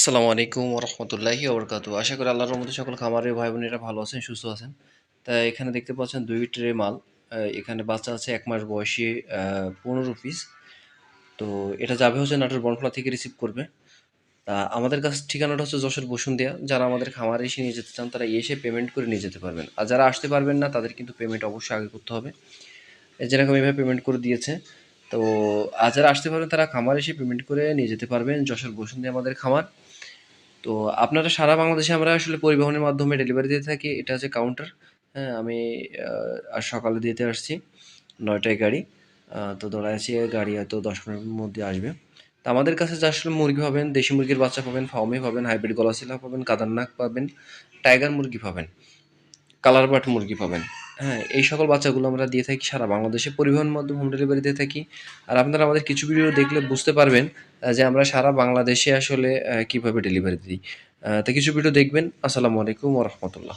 আসসালামু আলাইকুম রহমতুল্লাহি ওবরকাতু আশা করি আল্লাহর রহমতে সকল খামারের ভাই বোনেরা ভালো আছেন, সুস্থ আছেন। তা এখানে দেখতে পাচ্ছেন দুই ট্রে মাল এখানে বাচ্চা আছে এক মাস বয়সী পনেরো পিস তো এটা যাবে হচ্ছে নাটোর বনফলা থেকে রিসিভ করবে। তা আমাদের কাছে ঠিকানাটা হচ্ছে যশোর বসুন্ধিয়া। যারা আমাদের খামারে এসে নিয়ে যেতে চান, তারা এসে পেমেন্ট করে নিয়ে যেতে পারবেন। আর যারা আসতে পারবেন না, তাদের কিন্তু পেমেন্ট অবশ্যই আগে করতে হবে। যেরকম এইভাবে পেমেন্ট করে দিয়েছে তো আর যারা আসতে পারবেন, তারা খামার এসে পেমেন্ট করে নিয়ে যেতে পারবেন যশোর বসুন্ধিয়া আমাদের খামার। তো আপনারা সারা বাংলাদেশে আমরা আসলে পরিবহনের মাধ্যমে ডেলিভারি দিয়ে থাকি, এটা হচ্ছে কাউন্টার হ্যাঁ আমি আর সকালে দিতে আসছি, নয়টায় গাড়ি। তো দৌড়ায় আছি গাড়ি হয়তো দশ মিনিটের মধ্যে আসবে। তো আমাদের কাছে যে আসলে মুরগি পাবেন, দেশি মুরগির বাচ্চা পাবেন, ফার্মে পাবেন হাইব্রিড গলাশিলা পাবেন কাদারনাক পাবেন টাইগার মুরগি পাবেন কালার বাট মুরগি পাবেন। হ্যাঁ এই সকল বাচ্চাগুলো আমরা দিয়ে থাকি সারা বাংলাদেশে। পরিবহন মাধ্যম হোম ডেলিভারি দিয়ে থাকি। আর আপনারা আমাদের কিছু ভিডিও দেখলে বুঝতে পারবেন যে আমরা সারা বাংলাদেশে আসলে কীভাবে ডেলিভারি দিই। তা কিছু ভিডিও দেখবেন। আসসালামু আলাইকুম ওরহমতুল্লাহ